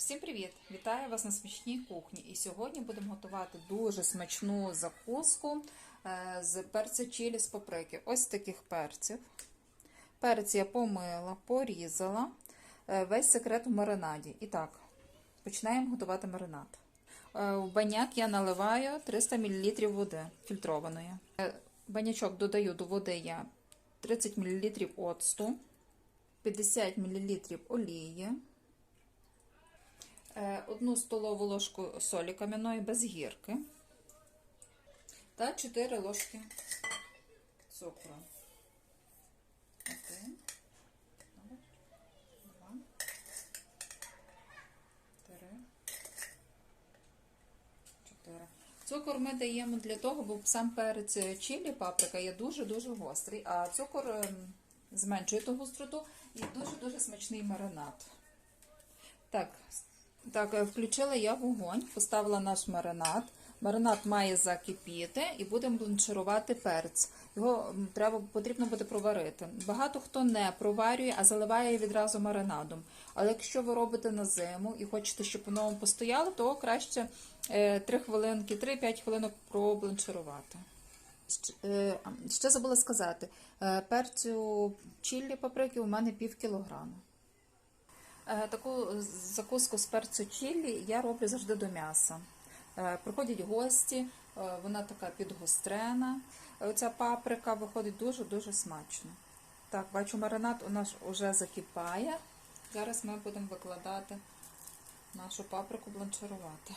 Всім привіт! Вітаю вас на смачній кухні. І сьогодні будемо готувати дуже смачну закуску е, з перця чилі з паприки. Ось таких перців. Перець я помила, порізала. Е, Весь секрет в маринаді. І так, починаємо готувати маринад. Е, В баняк я наливаю 300 мл води фільтрованої. Банячок додаю до води я 30 мл оцту, 50 мл олії. Е, одну столову ложку солі кам'яної без гірки та 4 ложки цукру. Один, два, три, чотири. Цукор ми даємо для того, бо сам перець чилі, паприка є дуже-дуже гострий, а цукор ем, зменшує ту гостроту і дуже-дуже смачний маринад. Так, так, е, включила я вогонь, поставила наш маринад. Маринад має закипіти і будемо бланширувати перець. Його треба, потрібно буде проварити. Багато хто не проварює, а заливає відразу маринадом. Але якщо ви робите на зиму і хочете, щоб воно вам постояло, то краще е, 3 хвилинки, 3-5 хвилинок пробланширувати. Е, Ще забула сказати, е, перцю чіллі паприки у мене пів кілограма. Е, Таку закуску з перцю чилі я роблю завжди до м'яса. Е, Приходять гості, е, вона така підгострена. Оця паприка виходить дуже-дуже смачно. Так, бачу, маринад у нас вже закипає. Зараз ми будемо викладати нашу паприку бланширувати.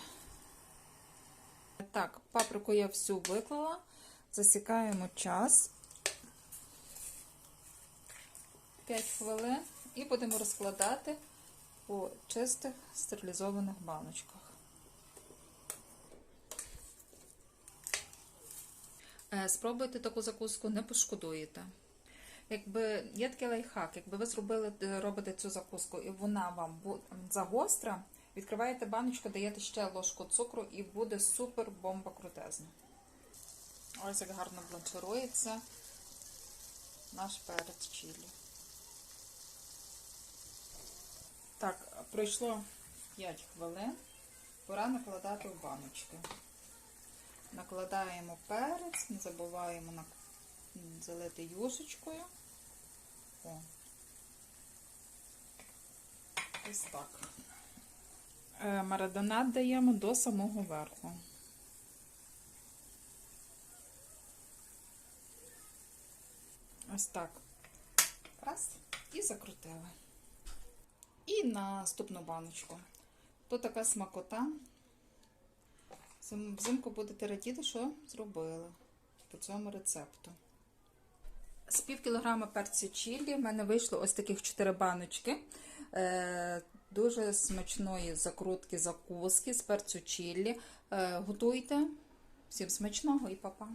Так, паприку я всю виклала. Засікаємо час 5 хвилин і будемо розкладати у чистих стерилізованих баночках. Е, Спробуйте таку закуску, не пошкодуєте. Якби є такий лайфхак, якби ви зробили е, робите цю закуску і вона вам загостра, відкриваєте баночку, даєте ще ложку цукру і буде супер бомба крутезна. Ось як гарно бланширується наш перець чилі. Так, пройшло 5 хвилин. Пора накладати в баночки. Накладаємо перець, не забуваємо залити юшечкою. О. Ось так. Е, Марадонат даємо до самого верху. Ось так. Раз. І закрутили. І наступну баночку. То така смакота. Взимку будете радіти, що зробили по цьому рецепту. З пів кілограма перцю чилі в мене вийшло ось таких 4 баночки. Е, дуже смачної закрутки закуски з перцю чилі. Е, готуйте. Всім смачного і па-па!